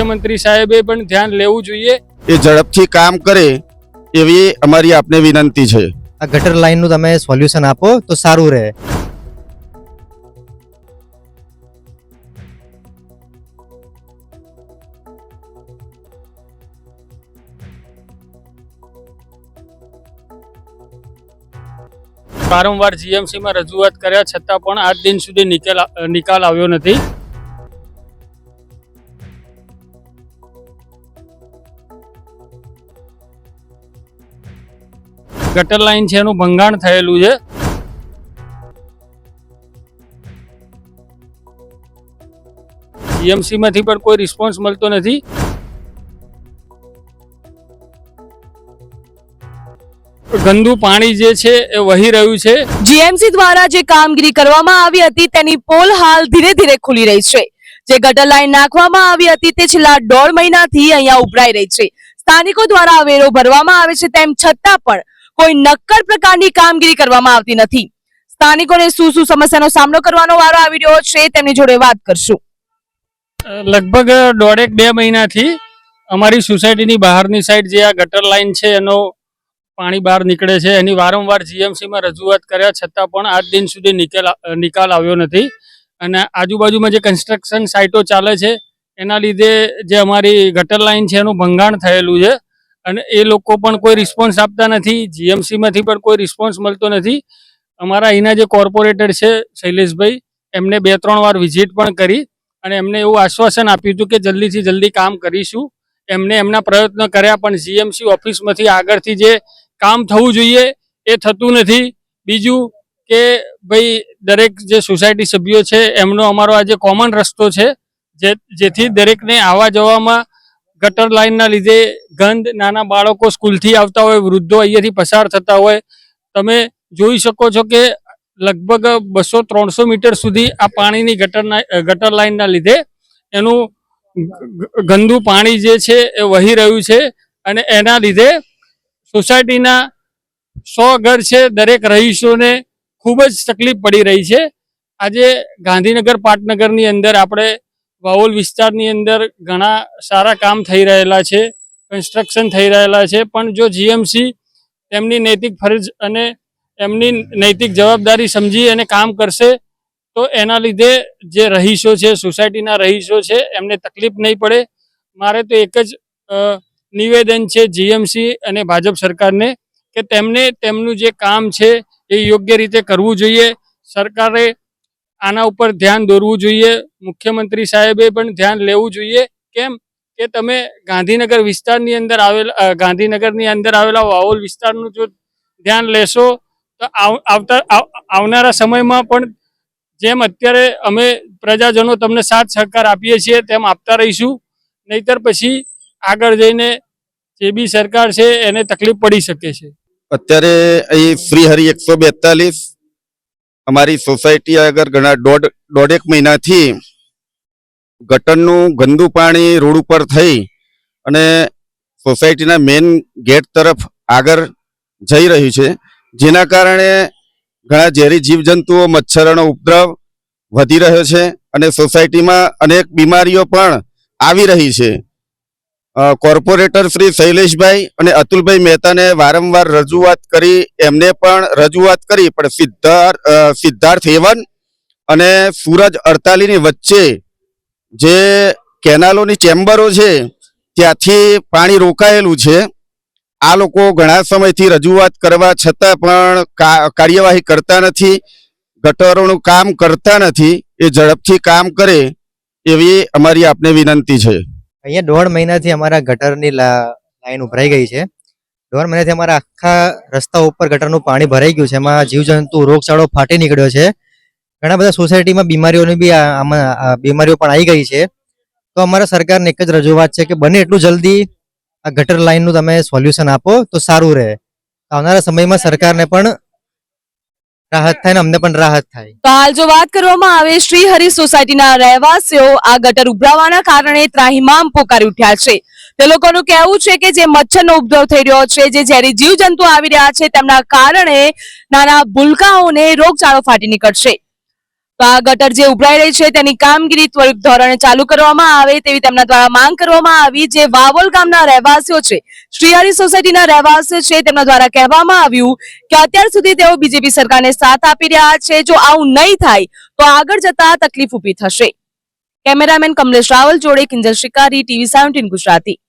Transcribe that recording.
મુખ્યમંત્રી સાહેબે પણ ધ્યાન લેવું જોઈએ. એ ઝડપથી કામ કરે એવી અમારી આપને વિનંતી છે. આ ગટર લાઈનનું તમે સોલ્યુશન આપો તો સારું રહે. વારંવાર જીએમસીમાં રજૂઆત કર્યા છતાં પણ આજ દિન સુધી નિકાલ નિકાલ આવ્યો નથી. ગટર લાઈન છે, એનું ભંગાણ થયેલું છે. જીએમસીમાંથી પણ કોઈ રિસ્પોન્સ મળતો નથી. ગંદુ પાણી જે છે, એ વહી રહ્યું છે. જીએમસી દ્વારા જે કામગીરી કરવામાં આવી હતી, તેની પોલ હાલ ધીરે ધીરે ખુલી રહી છે. જે ગટર લાઈન નાખવામાં આવી હતી, તે છેલ્લા દોઢ મહિનાથી અહીંયા ઉભરાઈ રહી છે. સ્થાનિકો દ્વારા વેરો ભરવામાં આવે છે, તેમ છતાં પણ કોઈ નક્કર પ્રકારની કામગીરી કરવામાં આવતી નથી. સ્થાનિકોને શું શું સમસ્યાનો સામનો કરવાનો વારો આવી રહ્યો છે તેમની જોડે વાત કરશું. લગભગ દોઢેક બે મહિનાથી અમારી સોસાયટીની બહારની સાઈડ જે આ ગટર લાઈન છે એનો પાણી બહાર નીકળે છે. એની વારંવાર જીએમસીમાં રજૂઆત કર્યા છતાં પણ આજ દિન સુધી નિકાલ નિકાલ આવ્યો નથી. અને આજુબાજુમાં જે કન્સ્ટ્રક્શન સાઇટો ચાલે છે, એના લીધે જે અમારી ગટર લાઈન છે એનું ભંગાણ થયેલું છે. અને એ લોકો પણ કોઈ રિસ્પોન્સ આપતા નથી. જીએમસીમાંથી પણ કોઈ રિસ્પોન્સ મળતો નથી. અમારા અહીંના જે કોર્પોરેટર છે, શૈલેષભાઈ, એમને બે, ત્રણ વાર વિઝિટ પણ કરી અને એમને એવું આશ્વાસન આપ્યું હતું કે જલ્દીથી જલ્દી કામ કરીશું. એમને એમના પ્રયત્ન કર્યા, પણ જીએમસી ઓફિસમાંથી આગળથી જે કામ થવું જોઈએ એ થતું નથી. બીજું કે ભાઈ, દરેક જે સોસાયટી સભ્યો છે, એમનો અમારો આજે કોમન રસ્તો છે જેથી દરેકને આવવા જવામાં ગટર લાઇનના લીધે ગંધ નાના બાળકો સ્કૂલથી આવતા હોય, વૃદ્ધો અહીંયાથી પસાર થતા હોય. તમે જોઈ શકો છો કે લગભગ બસો ત્રણસો મીટર સુધી આ પાણીની ગટરના ગટર લાઇનના લીધે એનું ગંદુ પાણી જે છે એ વહી રહ્યું છે અને એના લીધે સોસાયટીના સો ઘર છે દરેક રહીશોને ખૂબ જ તકલીફ પડી રહી છે. આજે ગાંધીનગર પાટનગરની અંદર આપણે વાવોલ વિસ્તારની અંદર ઘણા સારા કામ થઈ રહેલા છે કન્સ્ટ્રક્શન થઈ રહેલા છે, પણ જો જીએમસી તેમની નૈતિક ફરજ અને એમની નૈતિક જવાબદારી સમજી અને કામ કરશે, તો એના લીધે જે રહીશો છે, સોસાયટીના રહીશો છે, એમને તકલીફ નહીં પડે. મારે તો એક જ નિવેદન છે જીએમસી અને ભાજપ સરકારને કે તેમને તેમનું જે કામ છે એ યોગ્ય રીતે કરવું જોઈએ. સરકારે આના ઉપર ધ્યાન દોરવું જોઈએ. મુખ્યમંત્રી સાહેબે પણ ધ્યાન લેવું જોઈએ. કેમ? કે તમે ગાંધીનગર વિસ્તારની અંદર આવેલા ગાંધીનગરની અંદર આવેલા વાવોલ વિસ્તારનું જો ધ્યાન લેશો, તો આવતા આવનારા સમયમાં પણ જેમ અત્યારે અમે પ્રજાજનો તમને સાથ સહકાર આપીએ છીએ, તેમ આપતા રહીશું. નહીતર પછી આગળ જઈને જે બી સરકાર છે, એને તકલીફ પડી શકે છે. અત્યારે અહીં શ્રીહરિ એકસો બેતાલીસ અમારી સોસાયટી આગળ ઘણા દોઢ, દોઢેક મહિનાથી ગટરનું ગંદુ પાણી રોડ ઉપર થઈ અને સોસાયટીના મેઇન ગેટ તરફ આગળ જઈ રહ્યું છે, જેના કારણે ઘણા ઝેરી જીવજંતુઓ, મચ્છરોનો ઉપદ્રવ વધી રહ્યો છે અને સોસાયટીમાં અનેક બીમારીઓ પણ આવી રહી છે. કોર્પોરેટર શ્રી શૈલેષભાઈ અને અતુલભાઈ મહેતાને વારંવાર રજૂઆત કરી, એમને પણ રજૂઆત કરી, પણ સિદ્ધાર્થ સિદ્ધાર્થ હેવન અને સૂરજ અડતાલીની વચ્ચે જે કેનાલોની ચેમ્બરો છે, ત્યાંથી પાણી રોકાયેલું છે. આ લોકો ઘણા સમયથી રજૂઆત કરવા છતાં પણ કાર્યવાહી કરતા નથી, ગટરોનું કામ કરતા નથી, એ ઝડપથી કામ કરે, એવી અમારી આપને વિનંતી છે. અહીંયા દોઢ મહિનાથી અમારા ગટરની લાઈન ઉભરાઈ ગઈ છે. દોઢ મહિનાથી અમારા આખા રસ્તા ઉપર ગટરનું પાણી ભરાઈ ગયું છે. એમાં જીવજંતુ રોગચાળો ફાટી નીકળ્યો છે. ઘણા બધા સોસાયટીમાં બીમારીઓની બી આમાં બીમારીઓ પણ આવી ગઈ છે. તો અમારા સરકારને એક જ રજૂઆત છે કે બને એટલું જલ્દી આ ગટર લાઈનનું તમે સોલ્યુશન આપો તો સારું રહે. આવનારા સમયમાં સરકારને પણ રાહત થાય અમને પણ રાહત થાય. તો હાલ જો વાત કરવામાં આવે શ્રી હરિ સોસાયટીના રહેવાસીઓ આ ગટર ઉભરાવાના કારણે ત્રાહિમામ પોકારી ઉઠ્યા છે. તે લોકોનું કહેવું છે કે જે મચ્છરનો ઉપદ્રવ થઈ રહ્યો છે, જે ઝેરી જીવજંતુ આવી રહ્યા છે, તેમના કારણે નાના ભૂલકાઓને રોગચાળો ફાટી નીકળશે. તો આ ગટર જે ઉભરાઈ રહી છે, તેની કામગીરી ત્વરિત ધોરણે ચાલુ કરવામાં આવે તેવી તેમના દ્વારા માંગ કરવામાં આવી, જે વાવોલ ગામના રહેવાસીઓ છે, શ્રીહરી સોસાયટીના રહેવાસીઓ છે, તેમના દ્વારા કહેવામાં આવ્યું કે અત્યાર સુધી તેઓ બીજેપી સરકારને સાથ આપી રહ્યા છે, જો આવું નહીં થાય, તો આગળ જતા તકલીફ ઊભી થશે. કેમેરામેન કમલેશ રાવલ, જોડે કિંજલ શિકારી, ટીવી સેવન્ટીન ગુજરાતી.